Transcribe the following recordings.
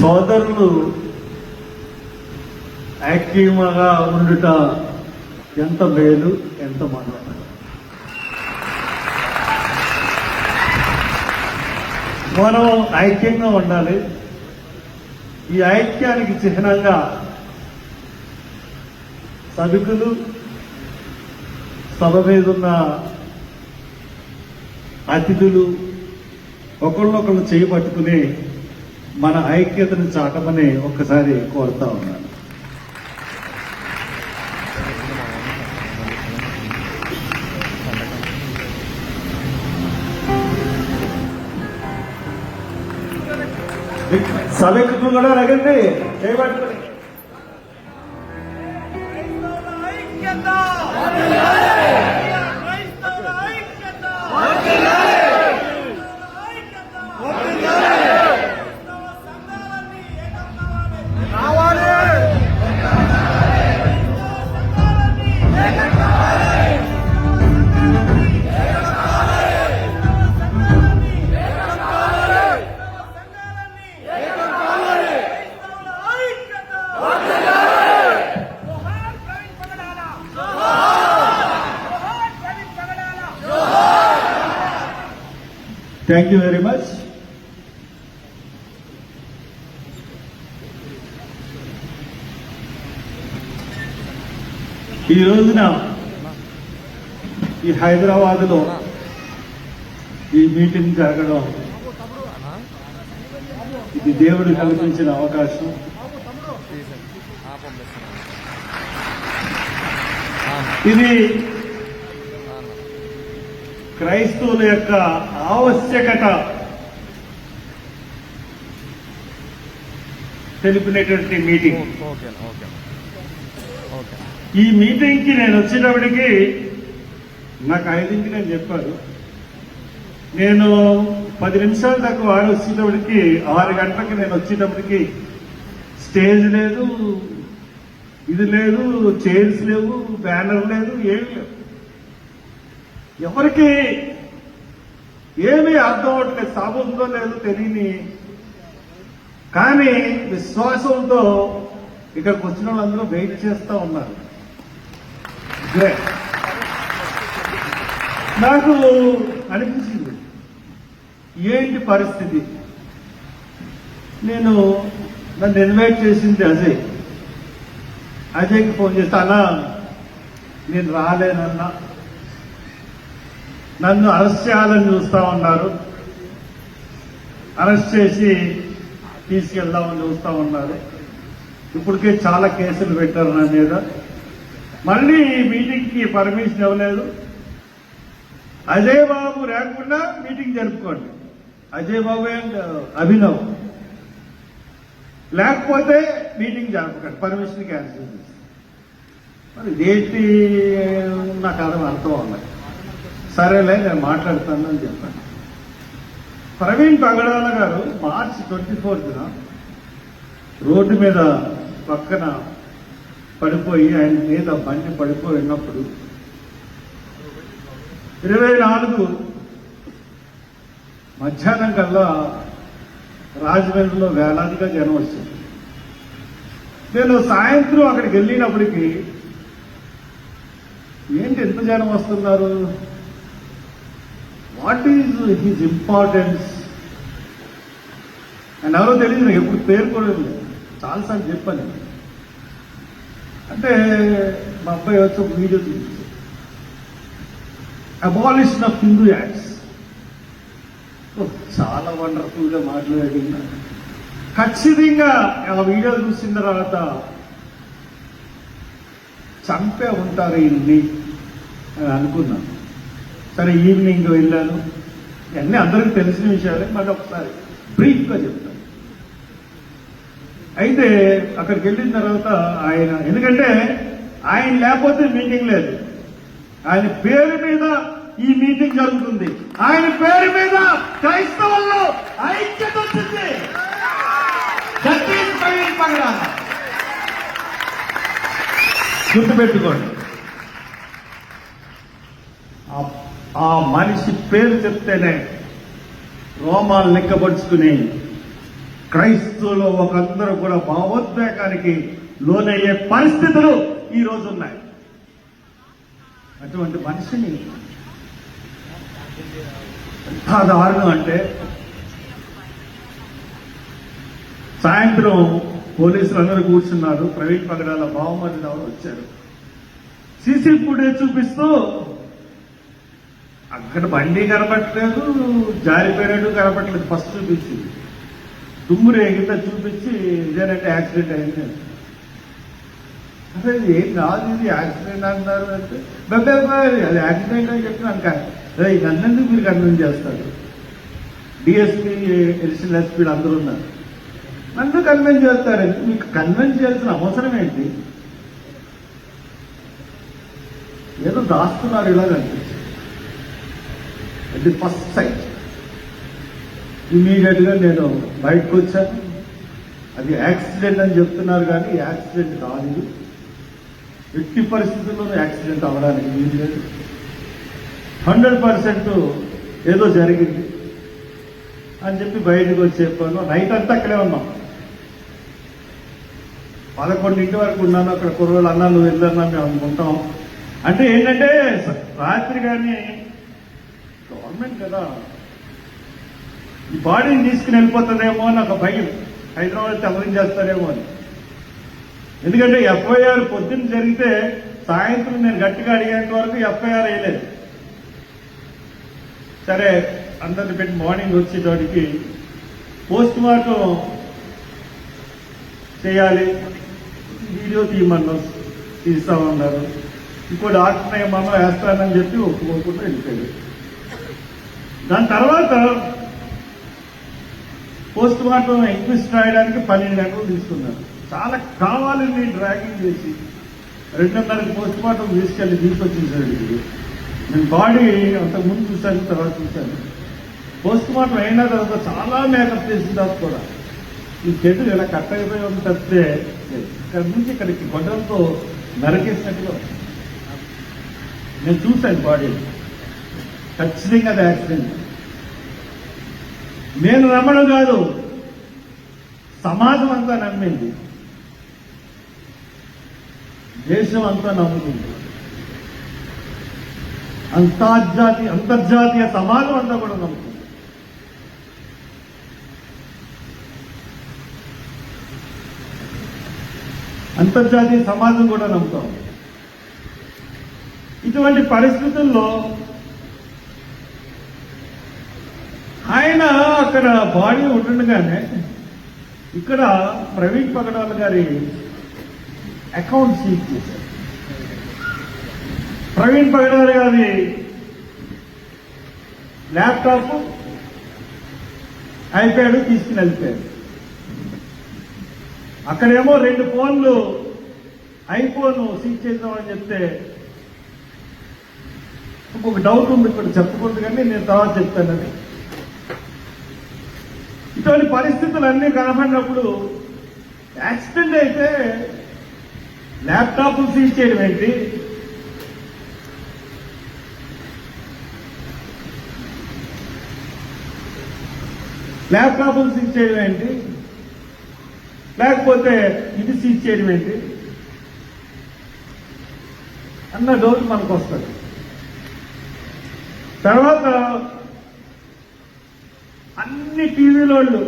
సోదరులు యాక్టివ్గా ఉండుట ఎంత మేలు ఎంత మనం మనం ఐక్యంగా ఉండాలి. ఈ ఐక్యానికి చిహ్నంగా సభికులు సభ మీద ఉన్న అతిథులు ఒకళ్ళొకళ్ళు చేయబట్టుకుని మన ఐక్యతను చాటమని ఒక్కసారి కోరుతా ఉన్నాను. సభకు కూడా రగండి చేయబడుతుంది థ్యాంక్ యూ వెరీ మచ్ ఈ రోజున ఈ హైదరాబాద్లో ఈ మీటింగ్ జరగడం ఇది దేవుడు కల్పించిన అవకాశం. ఇది క్రైస్తవుల యొక్క ఆవశ్యకత తెలిపినటువంటి మీటింగ్. Okay okay okay. ఈ మీటింగ్కి నేను వచ్చేటప్పటికి నాకు ఐదింటికి నేను చెప్పారు. నేను పది నిమిషాల దాకా వారు వచ్చేటప్పటికి ఆరు గంటలకి నేను వచ్చేటప్పటికి స్టేజ్ లేదు ఇది లేదు చైర్స్ లేవు బ్యానర్ లేదు ఏమి లేవు. ఎవరికి ఏమీ అర్థం అవట్లేదు. సాబుందో లేదో తెలియని కానీ విశ్వాసంతో ఇక్కడికి వచ్చిన వాళ్ళందరూ వెయిట్ చేస్తూ ఉన్నారు. నాకు అనిపించింది. ఏంటి పరిస్థితి? నేను నన్ను ఇన్వైట్ చేసింది అజయ్. అజయ్కి ఫోన్ చేస్తా అన్నా నేను రాలేనన్నా. నన్ను అరెస్ట్ చేయాలని చూస్తూ ఉన్నారు. అరెస్ట్ చేసి తీసుకెళ్దామని చూస్తూ ఉన్నారు. ఇప్పటికే చాలా కేసులు పెట్టారు నా మీద. మళ్ళీ ఈ పర్మిషన్ ఇవ్వలేదు. అజయ్ బాబు లేకుండా మీటింగ్ జరుపుకోండి. అజయ్ బాబు అండ్ అభినవ్. లేకపోతే మీటింగ్ జరపకండి. పర్మిషన్ క్యాన్సిల్ చేసి. మరి ఇదేంటి నాకు అర్థం అర్థం ఉన్నాయి సరేలే నేను మాట్లాడతాను అని చెప్పాను. ప్రవీణ్ పగడాల గారు మార్చి ట్వంటీ ఫోర్త్న రోడ్డు మీద పక్కన పడిపోయి ఆయన మీద బండి పడిపోయినప్పుడు ఇరవై నాలుగు మధ్యాహ్నం కల్లా రాజమండ్రిలో వేలాదిగా జనం వచ్చింది నేను సాయంత్రం అక్కడికి వెళ్ళినప్పటికీ ఏంటి ఎంత జనం వస్తున్నారు? What is his importance? And ఎవరో తెలియదు నాకు ఎప్పుడు పేరు కూడా చాలాసార్లు చెప్పాను. అంటే మా అబ్బాయి వచ్చి ఒక వీడియో చూపించారు అబాలిషన్ ఆఫ్ హిందూ యాక్ట్స్ చాలా వండర్ఫుల్గా గా ఖచ్చితంగా ఆ వీడియో చూసిన తర్వాత చంపే ఉంటారు ఇన్ని అని అనుకున్నాను. సరే ఈవినింగ్ వెళ్ళాను. ఇవన్నీ అందరికీ తెలిసిన విషయాలే మళ్ళీ ఒకసారి బ్రీఫ్గా చెప్తాను. అయితే అక్కడికి వెళ్ళిన తర్వాత ఆయన ఎందుకంటే ఆయన లేకపోతే మీటింగ్ లేదు. ఆయన పేరు మీద ఈ మీటింగ్ జరుగుతుంది. ఆయన పేరు మీద క్రైస్తవుల్లో ఐక్యత వచ్చింది. గుర్తుపెట్టుకోండి. ఆ- మనిషి పేరు చెప్తేనే రోమాలు లెక్కపరుచుకుని క్రైస్తవులు ఒకందరూ కూడా భావోద్వేగానికి లోనయ్యే పరిస్థితులు ఈ రోజు ఉన్నాయి. అటువంటి మనిషిని ఎంత దారుణం అంటే సాయంత్రం పోలీసులు అందరూ కూర్చున్నారు. ప్రవీణ్ పగడాల బావమరి ఎవరు వచ్చారు. సీసీ ఫుటేజ్ చూపిస్తూ అక్కడ బండి కనపట్టలేదు జారిపోయినట్టు కనపట్టలేదు ఫస్ట్ చూపించింది. దుమ్ము రేగిందా చూపించి ఇదేనంటే యాక్సిడెంట్ అయింది అని. అసలు ఇది ఏం కాదు ఇది యాక్సిడెంట్ అంటారు అంటే "బాబా, అది యాక్సిడెంట్ అని చెప్పి కానీ అదే నన్నెందుకు మీరు కన్విన్స్ చేస్తారు? డిఎస్పీ ఎడిషనల్ ఎస్పీలు అందరూ ఉన్నారు. నన్ను కన్విన్స్ చేస్తారు మీకు కన్విన్స్ చేయాల్సిన అవసరం ఏంటి? ఏదో దాస్తున్నారు ఇలాగంటే అనిపించింది అది ఫస్ట్ సైట్ ఇమీడియట్గా నేను బయటకు వచ్చాను. అది యాక్సిడెంట్ అని చెప్తున్నారు కానీ యాక్సిడెంట్ కాదు ఎట్టి పరిస్థితుల్లో యాక్సిడెంట్ అవ్వడానికి వీలు లేదు. హండ్రెడ్ పర్సెంట్ ఏదో జరిగింది అని చెప్పి బయటకు వచ్చి చెప్పాను నైట్ అంతా అక్కడే ఉన్నాం. పదకొండింటి వరకు ఉన్నాను. అక్కడ కుర్రోళ్ళు అన్నా నువ్వు వెళ్ళన్నా మేము అనుకుంటాం. అంటే ఏంటంటే రాత్రి కానీ గవర్నమెంట్ కదా. ఈ బాడీని తీసుకుని వెళ్ళిపోతుందేమో అని ఒక భయం. హైదరాబాద్ తమరించేస్తారేమో అని. ఎందుకంటే ఎఫ్ఐఆర్ పొద్దున్న జరిగితే సాయంత్రం నేను గట్టిగా అడిగేంత వరకు ఎఫ్ఐఆర్ వేయలేదు. సరే అందరిని పెట్టి మార్నింగ్ వచ్చేటోడికి పోస్ట్ మార్టం చేయాలి. వీడియో తీయమన్నాం తీస్తామన్నారు. ఇంకో డాక్టర్ ఏమన్నా వేస్తానని చెప్పి ఒప్పుకోకుండా వెళ్ళిపోయాడు. దాని తర్వాత పోస్ట్ మార్టం ఎంక్విస్ట్ రాయడానికి పన్నెండు గంటలు తీసుకున్నారు. చాలా కావాలని డ్రాగింగ్ చేసి రెండున్నరకు పోస్ట్ మార్టం తీసుకెళ్ళి తీసుకొచ్చేసాడు నేను బాడీ అంతకుముందు చూశాను తర్వాత చూశాను. పోస్ట్ మార్టం అయిన తర్వాత చాలా మేకప్ చేసిన తర్వాత కూడా ఈ చెట్టు ఇలా కట్టయిపోయి ఉంది తప్పితే ఇక్కడ నుంచి ఇక్కడికి గొడ్డలతో నరకేసినట్టుగా నేను చూశాను బాడీ ఖచ్చితంగా అది యాక్సిడెంట్ నేను నమ్మడం కాదు. సమాజం అంతా నమ్మింది. దేశం అంతా నమ్ముతుంది. అంతర్జాతీయ అంతర్జాతీయ సమాజం అంతా కూడా నమ్ముతుంది. అంతర్జాతీయ సమాజం కూడా నమ్ముతాం. ఇటువంటి పరిస్థితుల్లో ఆయన అక్కడ బాడీ ఉంటుండగానే ఇక్కడ ప్రవీణ్ పగడాల గారి అకౌంట్ సీజ్ చేశారు. ప్రవీణ్ పగడాల గారి ల్యాప్టాప్ ఐప్యాడ్ తీసుకుని వెళ్ళిపోయారు. అక్కడేమో రెండు ఫోన్లు ఐఫోన్ సీజ్ చేద్దామని చెప్తే ఇంకొక డౌట్ ఉంది ఇక్కడ చెప్పకూడదు కానీ నేను తర్వాత చెప్తాను అది ఇటువంటి పరిస్థితులన్నీ కనపడినప్పుడు యాక్సిడెంట్ అయితే ల్యాప్టాప్ సీజ్ చేయడం ఏంటి? ల్యాప్టాప్ సీజ్ చేయడం ఏంటి? లేకపోతే ఇది సీజ్ చేయడం ఏంటి? అన్న డౌట్ మనకు వస్తుంది తర్వాత అన్ని టీవీలోళ్ళు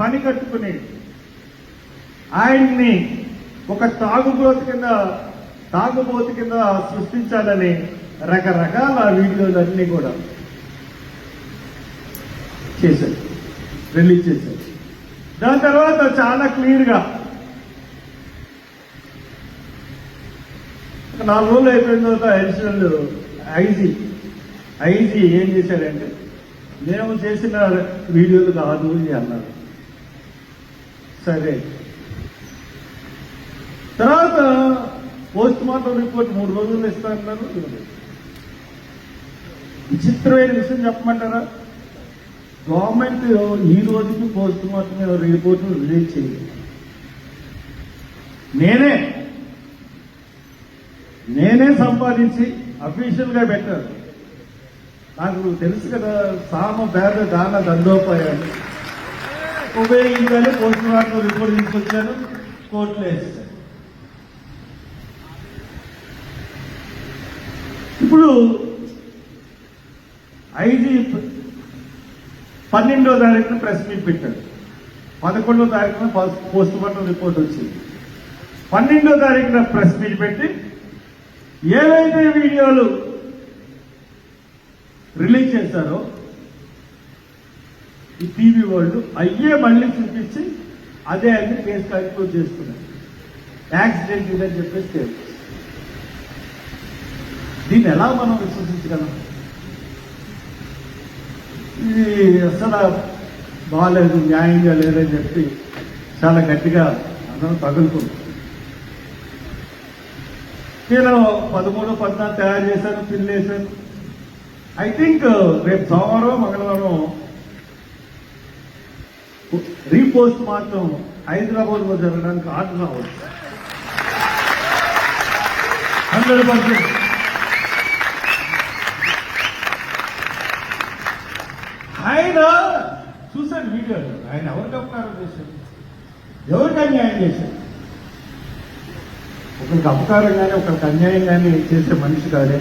పని కట్టుకుని ఆయన్ని ఒక తాగుబోతు కింద తాగుబోతు కింద సృష్టించాలని రకరకాల వీడియోలు అన్ని కూడా చేశారు. రిలీజ్ చేశారు. దాని తర్వాత చాలా క్లియర్గా నాలుగు రోజులు అయిపోయిన తర్వాత అడిషనల్ ఐజీ ఐజీ ఏం చేశాడంటే మేము చేసిన వీడియోలు కాదు అని అన్నారు. సరే. తర్వాత పోస్ట్ మార్టం రిపోర్ట్ మూడు రోజులు ఇస్తానన్నారు విచిత్రమైన విషయం చెప్పమంటారా? గవర్నమెంట్ ఈ రోజుకి పోస్ట్ మార్టం రిపోర్ట్ రిలీజ్ చేయలేదు. నేనే నేనే సంపాదించి అఫీషియల్గా పెట్టారు పెట్టాను. నాకు తెలుసు కదా సామ పేద దాన దండోపాయాలు. ఉపయోగించాలి పోస్ట్ మార్టం రిపోర్ట్ తీసుకొచ్చాను కోర్టులో వేసాను ఇప్పుడు ఐజీ పన్నెండో తారీఖున ప్రెస్ మీట్ పెట్టాడు పదకొండో తారీఖున పోస్ట్ మార్టం రిపోర్ట్ వచ్చింది. పన్నెండో తారీఖున ప్రెస్ మీట్ పెట్టి ఏవైతే వీడియోలు రిలీజ్ చేశారో ఈ టీవీ వాళ్ళు అయ్యే మళ్ళీ చూపించి అదే అన్ని కేసు కన్క్లూడ్ చేసుకున్నారు. యాక్సిడెంట్ ఇదని చెప్పేసి కేసు దీన్ని ఎలా మనం విశ్వసించగలం? ఇది అసలు బాగాలేదు న్యాయంగా లేదని చెప్పి చాలా గట్టిగా అందరం తగులుకుంటుంది నేను పదమూడు పద్నాలుగు తయారు చేశాను పిల్లేశాను. ఐ థింక్ uh, రేపు సోమవారం మంగళవారం రీపోస్ట్ మార్టం హైదరాబాద్లో జరగడానికి ఆర్డర్ రావచ్చు. Hundred percent. ఆయన చూశాను వీడియోలు ఆయన ఎవరికి అపకారం చేశారు ఎవరికి అన్యాయం చేశారు ఒకరికి అపకారం కానీ ఒకరికి అన్యాయం కానీ చేసే మనిషి కాదే.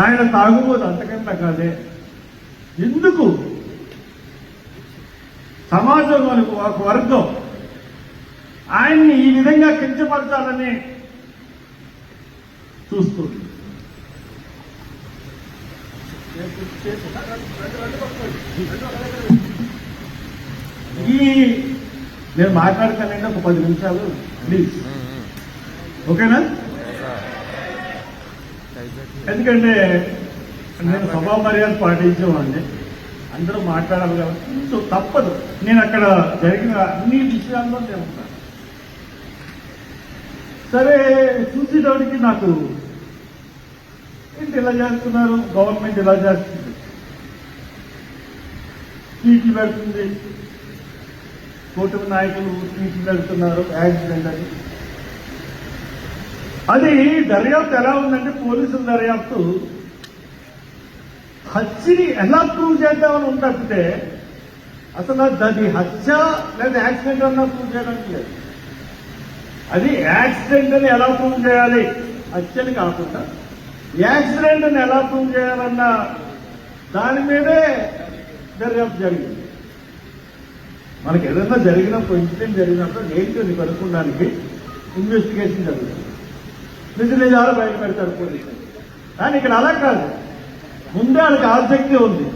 ఆయన తాగుబోదు అంతకంటే కాదే ఎందుకు? సమాజంలోని ఒక వర్గం ఆయన్ని ఈ విధంగా కించపరచాలని చూస్తుంది. ఈ నేను మాట్లాడతానండి ఒక పది నిమిషాలు ప్లీజ్ ఓకేనా? ఎందుకంటే నేను సభా మర్యాద పాటించేవాడిని. అందరూ మాట్లాడాలి కాబట్టి సో తప్పదు. నేను అక్కడ జరిగిన అన్ని విషయాల్లో నేను ఉంటాను. సరే చూసేటప్పటికి నాకు ఏంటి ఇలా చేస్తున్నారు? గవర్నమెంట్ ఇలా చేస్తుంది. ట్వీట్లు పెడుతుంది. కూటమి నాయకులు ట్వీట్లు పెడుతున్నారు. యాక్సిడెంట్ అని. అది దర్యాప్తు ఎలా ఉందంటే పోలీసుల దర్యాప్తు. హత్యని ఎలా ప్రూవ్ చేద్దామని ఉంటే అసలు అది హత్య లేదా యాక్సిడెంట్ అన్నా ప్రూవ్ చేయడానికి లేదు. అది యాక్సిడెంట్ అని ఎలా ప్రూవ్ చేయాలి? హత్యని కాకుండా యాక్సిడెంట్ అని ఎలా ప్రూవ్ చేయాలన్న దాని మీదే దర్యాప్తు జరిగింది. మనకి ఏదైనా జరిగినప్పుడు ఇన్సిడెంట్ జరిగినప్పుడు ఏంటి అని ఇన్వెస్టిగేషన్ జరుగుతుంది. నిజ నిజాలు బయట పెడతారు పోలీసులు కానీ ఇక్కడ అలా కాదు. ముందే వాళ్ళకి ఆసక్తి ఉంది.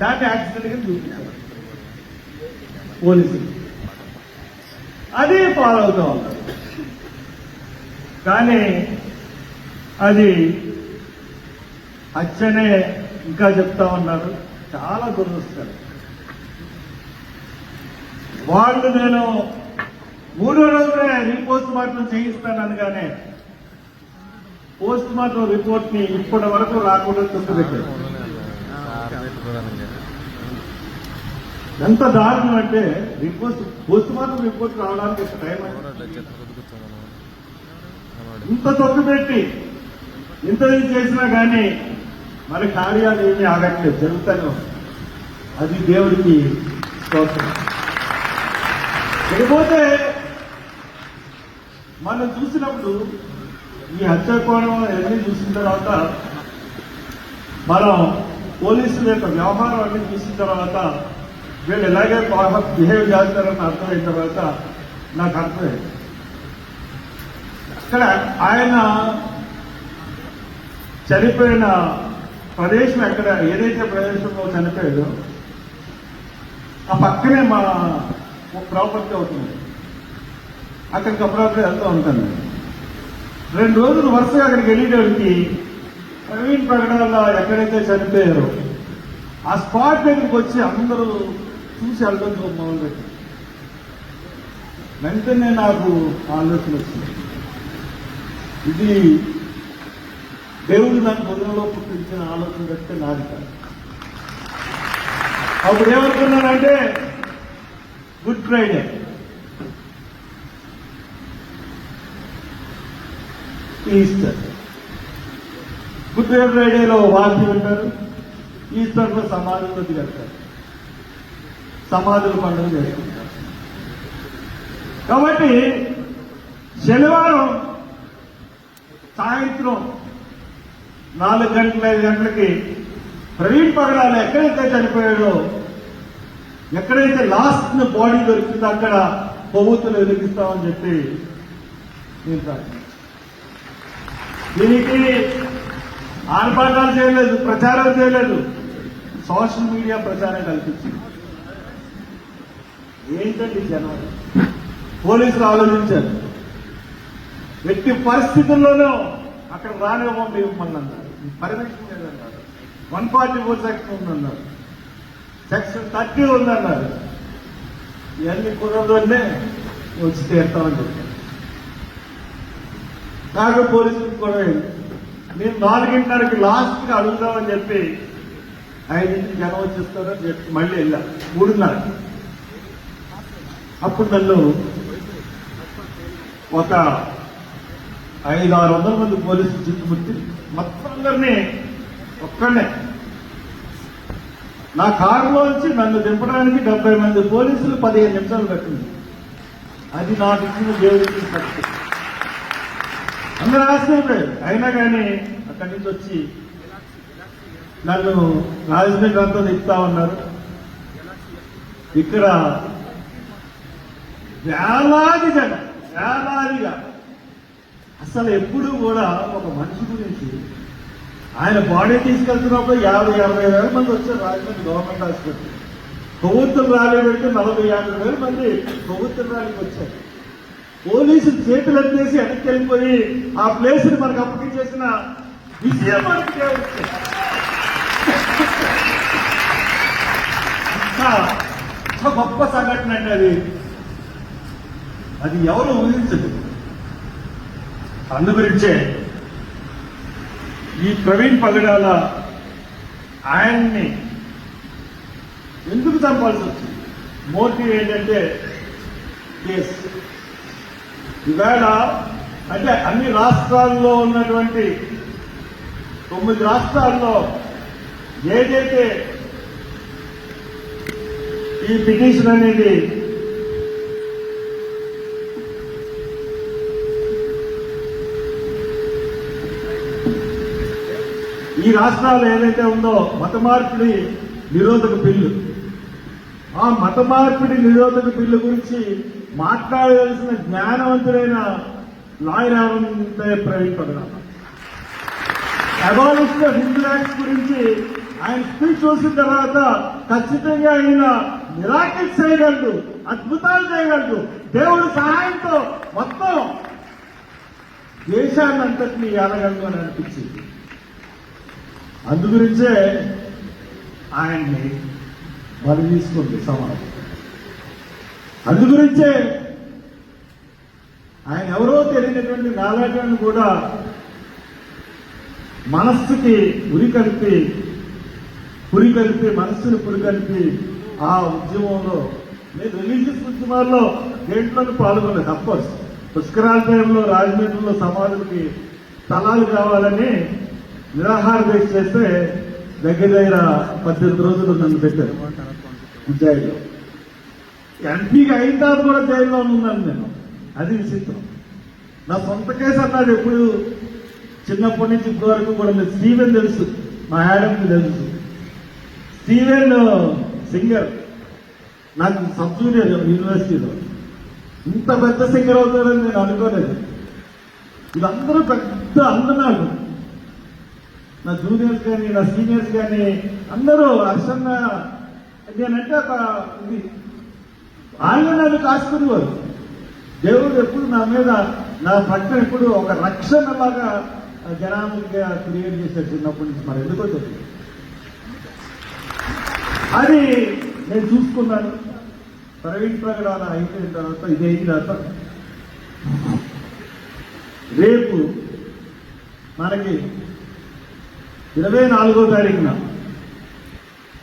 దాన్ని యాక్సిడెంట్గా చూపించారు పోలీసులు అది ఫాలో అవుతా ఉన్నారు. కానీ అది అచ్చనే ఇంకా చెప్తా ఉన్నారు. చాలా దురదృష్టం. వాళ్ళు నేను మూడో రోజునే రీపోస్ట్ మార్టం చేయిస్తాను అనగానే పోస్ట్ మార్టం రిపోర్ట్ని ఇప్పటి వరకు రాకుండా చుట్టుపెట్టారు ఎంత దారుణం అంటే రిపోర్ట్ పోస్ట్ మార్టం రిపోర్ట్ రావడానికి ఒక టైం ఇంత తొక్కు పెట్టి ఇంత ఇది చేసినా కానీ మన కార్యాలు ఏమీ ఆగట్లేదు జరుగుతాను అది దేవుడికి స్తోత్రం. ఇకపోతే మనం చూసినప్పుడు ఈ హత్య కోణం అన్ని చూసిన తర్వాత మనం పోలీసుల యొక్క వ్యవహారం అన్ని చూసిన తర్వాత వీళ్ళు ఎలాగే బిహేవ్ చేస్తారని అర్థమైన తర్వాత నాకు అర్థమైంది. అక్కడ ఆయన చనిపోయిన ప్రదేశం ఎక్కడ ఏదైతే ప్రదేశంలో చనిపోయాడో ఆ పక్కనే మా ప్రాపర్టీ అవుతుంది అక్కడికి అప్పుడప్పుడు వెళ్తూ ఉంటాను రెండు రోజులు వరుసగా అక్కడికి వెళ్ళేటోడికి ప్రవీణ్ ప్రకటనలో ఎక్కడైతే చనిపోయారో ఆ స్పాట్ దగ్గరికి వచ్చి అందరూ చూసి వెళ్ళడం మొదలుపెట్టారు. వెంటనే నాకు ఆలోచన వచ్చింది. ఇది దేవుడు నాకు మొదలలో పుట్టించిన ఆలోచన పెడితే నాది కాదు. అప్పుడు ఏమనుకున్నానంటే గుడ్ ఫ్రైడే. ఈస్టర్ గుడ్ ఫ్రైడేలో వాసి ఉంటారు ఈస్టర్లో సమాధిలోకి వెళ్తారు సమాధుల పండుగ చేసుకుంటారు. కాబట్టి శనివారం సాయంత్రం నాలుగు గంటల ఐదు గంటలకి ప్రవీణ్ పగడాలు ఎక్కడైతే చనిపోయాడో ఎక్కడైతే లాస్ట్ బాడీ దొరికిందో అక్కడ కొవ్వొత్తులు వెలిగిస్తామని చెప్పి నేను దీనికి ఆర్భాటాలు చేయలేదు ప్రచారం చేయలేదు. సోషల్ మీడియా ప్రచారం కల్పించింది. ఏంటండి జనం పోలీసులు ఆలోచించారు. ఎట్టి పరిస్థితుల్లోనూ అక్కడ రానివ్వం ఇవ్వమని అన్నారు. పర్మిషన్ లేదన్నారు. వన్ ఫార్టీ ఫోర్ సెక్షన్ ఉందన్నారు. సెక్షన్ థర్టీ ఉందన్నారు. ఇవన్నీ కుదరదన్నే వచ్చి తీరుతామని చెప్పారు. నాకు పోలీసులు కూడా నేను నాలుగింటిన్నరకి లాస్ట్గా అడుగుదామని చెప్పి ఐదింటికి జనం వచ్చేస్తారని చెప్పి మళ్ళీ వెళ్ళా. మూడున్నర అప్పుడు నన్ను ఒక ఐదు ఆరు వందల మంది పోలీసులు చుట్టుముట్టి మొత్తం అందరినీ ఒక్కడే నా కారులోంచి నన్ను దింపడానికి డెబ్బై మంది పోలీసులు పదిహేను నిమిషాలు పట్టింది. అది నాకు ఇచ్చిన దేవుడికి సత్యం. అందరూ ఆశ్చర్యపోయారు అయినా కానీ అక్కడి నుంచి వచ్చి నన్ను రాజమండ్రి అంతా తిప్పుతా ఉన్నారు. ఇక్కడ వేలాది జనం వేలాదిగా. అసలు ఎప్పుడు కూడా ఒక మనిషి గురించి ఆయన బాడీ తీసుకెళ్తున్నప్పుడు యాభై అరవై వేల మంది వచ్చారు రాజమండ్రి గవర్నమెంట్ హాస్పిటల్ కొవ్వొత్తులు ర్యాలీ పెడితే నలభై యాభై వేల మంది కొవ్వొత్తులు ర్యాలీకి వచ్చారు. పోలీసులు చేతులు ఎత్తేసి వెనక్కి వెళ్ళిపోయి ఆ ప్లేస్ని మనకు అప్పగించేసిన విజయం మనకి గొప్ప సంఘటన అండి అది. అది ఎవరు ఊహించదు. అందు గురించే ఈ ప్రవీణ్ పగడాల ఆయన్ని ఎందుకు చంపాల్సి వచ్చింది? మోటివ్ ఏంటంటే కేసు. ఈవేళ అంటే అన్ని రాష్ట్రాల్లో ఉన్నటువంటి తొమ్మిది రాష్ట్రాల్లో ఏదైతే ఈ పిటిషన్ అనేది ఈ రాష్ట్రాలు ఏదైతే ఉందో మత మార్పిడి నిరోధక బిల్లు. ఆ మత మార్పిడి నిరోధక బిల్లు గురించి మాట్లాడవలసిన జ్ఞానవంతుడైన లాయర్ ఎవరంటే ప్రవీణ్ పగడాల అబాలిస్ట్ హిందూ యాక్ట్ గురించి ఆయన స్పీచ్ చూసిన తర్వాత ఖచ్చితంగా ఆయన మిరాకిల్స్ చేయగలడు అద్భుతాలు చేయగలడు. దేవుడి సహాయంతో మొత్తం దేశాన్ని అంతటినీ ఏలగలడు అని అనిపించింది. అందు గురించే ఆయన్ని బలి తీసుకుంది సమాజం. అందు గురించే ఆయన ఎవరో తెలియనటువంటి నాలాటను కూడా మనస్సుకి ఉరి కలిపి పురి కలిపి మనస్సుని పురి కలిపి ఆ ఉద్యమంలో నేను రిలీజియస్ ఉద్యమాల్లో దేంట్లోనూ పాల్గొనలేదు. అఫ్కోర్స్ పుష్కరాల టైంలో రాజమండ్రిలో సమాధులకి స్థలాలు కావాలని నిరాహార దీక్ష చేస్తే దగ్గర దగ్గర పద్దెనిమిది రోజులు నన్ను పెట్టారు. జైల్లో ఎంపీగా అయిన తర్వాత కూడా జైల్లో ఉన్నాను నేను. అది విచిత్రం. నా సొంత కేసు అన్నాడు ఎప్పుడు. చిన్నప్పటి నుంచి ఇప్పటి వరకు కూడా మీరు స్టీవెన్ తెలుసు. మా యాడమ్కి తెలుసు. Steven singer. నాకు సబ్ జూనియర్ యూనివర్సిటీలో. ఇంత పెద్ద సింగర్ అవుతాడని నేను అనుకోలేదు. వీళ్ళందరూ పెద్ద అందనాడు నా జూనియర్స్ కానీ నా సీనియర్స్ కానీ అందరూ అసన్న నేనంటే ఒక ఇది. ఆయన నన్ను కాసుకునేవారు. దేవుడు ఎప్పుడు నా మీద నా పట్ల ఎప్పుడు ఒక రక్షణలాగా జనాలుగా క్రియేట్ చేశారు చిన్నప్పటి నుంచి మరి. ఎందుకో తెలియదు. అది నేను చూసుకున్నాను. ప్రవీణ్ ప్రకటన అయిపోయిన తర్వాత ఇది అయిన తర్వాత రేపు మనకి ఇరవై నాలుగో తారీఖున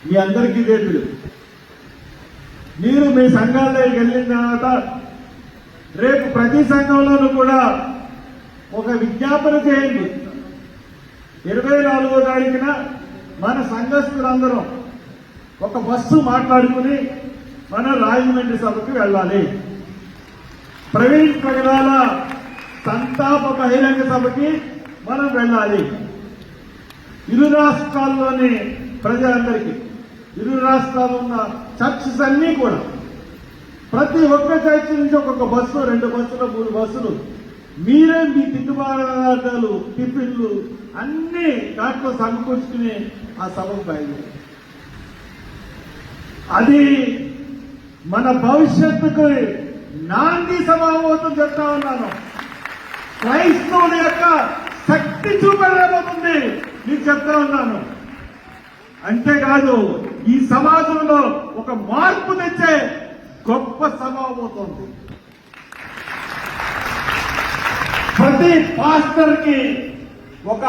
మీ అందరికీ ఇదే మీరు మీ సంఘాల్లోకి వెళ్ళిన తర్వాత రేపు ప్రతి సంఘంలోనూ కూడా ఒక విజ్ఞాపన చేయండి. ఇరవై నాలుగో తారీఖున మన సంఘస్థులందరం ఒక బస్సు మాట్లాడుకుని మన రాజమండ్రి సభకు వెళ్ళాలి. ప్రవీణ్ ప్రగడాల సంతాప బహిరంగ సభకి మనం వెళ్ళాలి. ఇరు రాష్ట్రాల్లోని ప్రజలందరికీ. ఇరు రాష్ట్రాలు ఉన్న చర్చెస్ అన్నీ కూడా. ప్రతి ఒక్క చర్చ్ నుంచి ఒక్కొక్క బస్సు రెండు బస్సులు మూడు బస్సులు. మీరే మీ తిట్టుబాటాలు టిఫిన్లు అన్నీ దాంట్లో సమకూర్చుకుని ఆ సభకు బయలుదేరారు. అది మన భవిష్యత్తుకు నాంది సమావేశం చెప్తా ఉన్నాను. క్రైస్తవుల యొక్క శక్తి చూపెళ్ళబోతుంది మీకు చెప్తా ఉన్నాను. అంతేకాదు ఈ సమాజంలో ఒక మార్పు తెచ్చే గొప్ప సభ ప్రతి పాస్టర్కి ఒక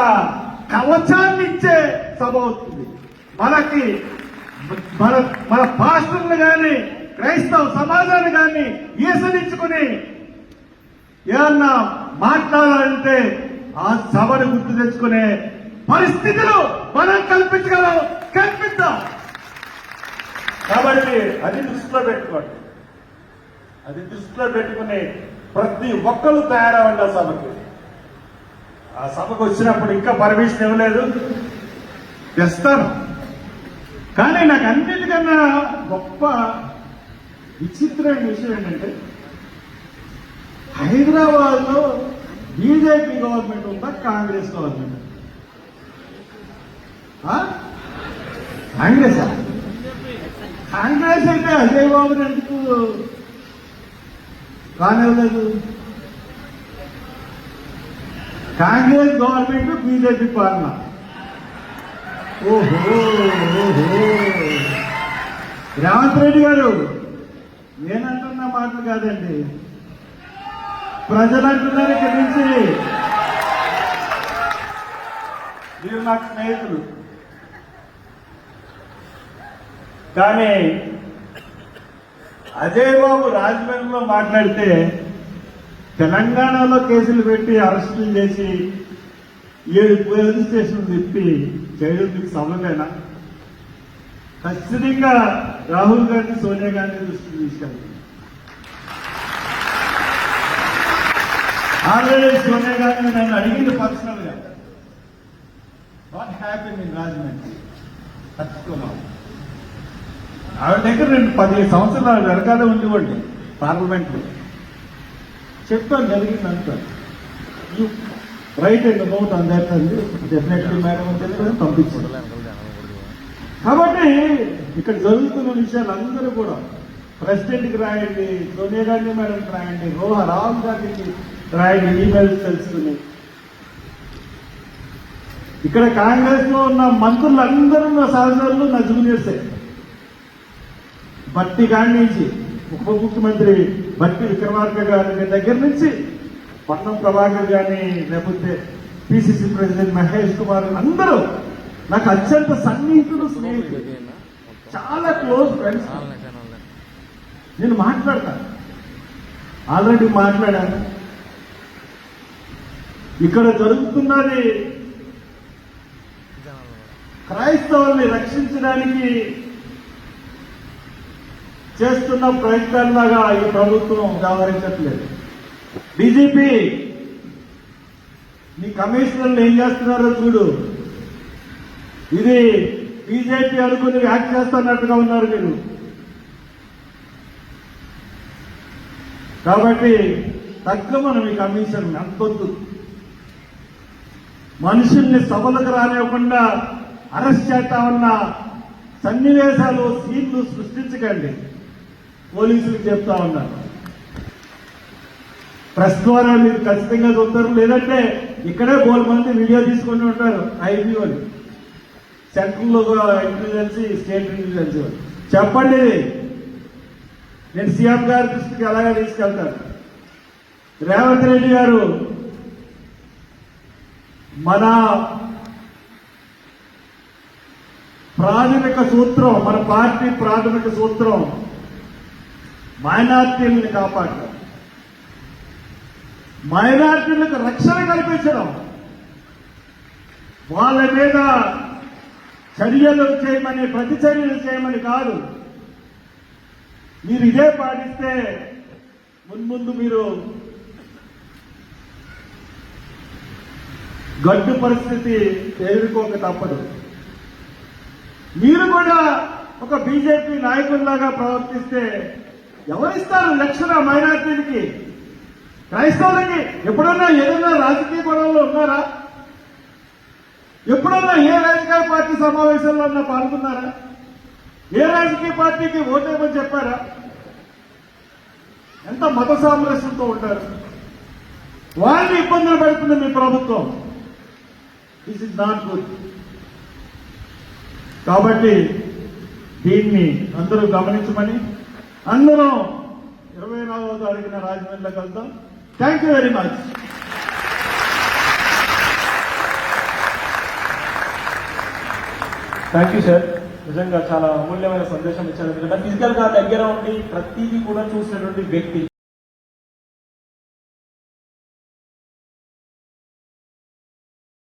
కవచాన్ని ఇచ్చే సభ అవుతుంది. మనకి మన మన పాస్టర్లు గాని క్రైస్తవ సమాజాన్ని కానీ ఈసరించుకుని ఏమన్నా మాట్లాడాలంటే ఆ సభను గుర్తు తెచ్చుకునే పరిస్థితులు మనం కల్పించగలం. కల్పిద్దాం. కాబట్టి అది దృష్టిలో పెట్టుకోండి. అది దృష్టిలో పెట్టుకుని ప్రతి ఒక్కరు తయారవ్వండి ఆ సభకి. ఆ సభకు వచ్చినప్పుడు ఇంకా పర్మిషన్ ఇవ్వలేదు. తెస్తాను కానీ నాకు అన్నిటికన్నా గొప్ప విచిత్రమైన విషయం ఏంటంటే హైదరాబాద్లో బీజేపీ గవర్నమెంట్ ఉందా కాంగ్రెస్ గవర్నమెంట్ ఆ? కాంగ్రెస్ అంటే అజయ్ బాబు ఎందుకు కానివ్వలేదు? కాంగ్రెస్ గవర్నమెంట్ బీజేపీ పాలన. ఓహో ఓహో. రేవంత్ రెడ్డి గారు నేనంటున్న మాటలు కాదండి. ప్రజలు అంటున్నారు ఇక్కడి నుంచి మీరు నాకు స్నేహితులు. కానీ అజయ్ బాబు రాజమండ్రిలో మాట్లాడితే తెలంగాణలో కేసులు పెట్టి అరెస్టులు చేసి ఏడు పోలీస్ స్టేషన్ తిప్పి చేయడం మీకు ఖచ్చితంగా రాహుల్ గాంధీ సోనియా గాంధీ దృష్టికి తీసుకెళ్తారు ఆల్రెడీ సోనియా గాంధీ నన్ను అడిగింది పర్సనల్గా. వాట్ హ్యాపీ ఇన్ రాజమండ్రి ఖచ్చితంగా ఆవిడ దగ్గర రెండు పదిహేను సంవత్సరాలు వెనకాలే ఉండివ్వండి పార్లమెంట్లో. చెప్తాను జరిగింది అంటారు you write and note on definitely madam తెలియదు చెప్పి పంపించారు. కాబట్టి ఇక్కడ జరుగుతున్న విషయాలు అందరూ కూడా ప్రెసిడెంట్కి రాయండి సోనియా గాంధీ మేడంకి రాయండి రోహ రాహుల్ గాంధీకి రాయండి ఈమెయిల్స్ తెలుసుకుని. ఇక్కడ కాంగ్రెస్లో ఉన్న మంత్రులందరూ నా సహచరులు నా జూనియర్సే. బట్టి కాడి నుంచి ఉప ముఖ్యమంత్రి బట్టి విక్రమార్క గారి దగ్గర నుంచి పట్నం ప్రభాకర్ కానీ లేకపోతే పిసిసి ప్రెసిడెంట్ మహేష్ కుమార్ అందరూ నాకు అత్యంత సన్నిహితులు స్నేహితులు. చాలా క్లోజ్ ఫ్రెండ్స్. నేను మాట్లాడతాను ఆల్రెడీ మాట్లాడాను. ఇక్కడ జరుగుతున్నది క్రైస్తవుల్ని రక్షించడానికి చేస్తున్న ప్రయత్నాల్లాగా ఈ ప్రభుత్వం వ్యవహరించట్లేదు. డీజీపీ మీ కమిషనర్లు ఏం చేస్తున్నారో చూడు. ఇది బీజేపీ అనుకుని యాక్ట్ చేస్తున్నట్టుగా ఉన్నారు మీరు. కాబట్టి తగ్గ మనం ఈ కమిషన్ అంతొద్దు మనుషుల్ని సభలకు రానివ్వకుండా అరెస్ట్ చేస్తామన్న సన్నివేశాలు సీన్లు సృష్టించకండి. పోలీసులకు చెప్తా ఉన్నారు. ప్రెస్ ద్వారా మీరు ఖచ్చితంగా చూస్తారు లేదంటే ఇక్కడే బోల్ మంది వీడియో తీసుకుంటూ ఉంటారు ఐబీ వాళ్ళు. సెంట్రల్ ఇంటెలిజెన్సీ స్టేట్ ఇంటెలిజెన్సీ వాళ్ళు. చెప్పండి. నేను సీఎం గారి దృష్టికి అలాగే తీసుకెళ్తాను? రేవంత్ రెడ్డి గారు మన ప్రాథమిక సూత్రం మన పార్టీ ప్రాథమిక సూత్రం మైనార్టీలను కాపాడటం మైనార్టీలకు రక్షణ కల్పించడం. వాళ్ళ మీద చర్యలు చేయమని ప్రతి చర్యలు చేయమని కాదు. మీరు ఇదే పాటిస్తే మున్ముందు మీరు గడ్డు పరిస్థితి ఎదుర్కోక తప్పదు. మీరు కూడా ఒక బీజేపీ నాయకుల్లాగా ప్రవర్తిస్తే ఎవరిస్తారు రక్షణ మైనార్టీలకి? క్రైస్తవులకి ఎప్పుడన్నా ఏదైనా రాజకీయ గొడవల్లో ఉన్నారా? ఎప్పుడన్నా ఏ రాజకీయ పార్టీ సమావేశంలో అన్నా పాల్గొన్నారా? ఏ రాజకీయ పార్టీకి ఓటేమని చెప్పారా? ఎంత మత సామరస్యంతో ఉంటారు? వాళ్ళని ఇబ్బందులు పెడుతుంది మీ ప్రభుత్వం. దిస్ ఇస్ నాట్ గుడ్ కాబట్టి దీన్ని అందరూ గమనించమని అందరం ఇరవై నాలుగో తారీఖున రాజమండ్రిలో కలుద్దాం. Thank you very much thank you sir నిజంగా చాలా అమూల్యమైన సందేశం ఇచ్చారు. ఎందుకంటే ఫిజికల్గా దగ్గర ఉండి ప్రతిదీ కూడా చూసినటువంటి వ్యక్తి.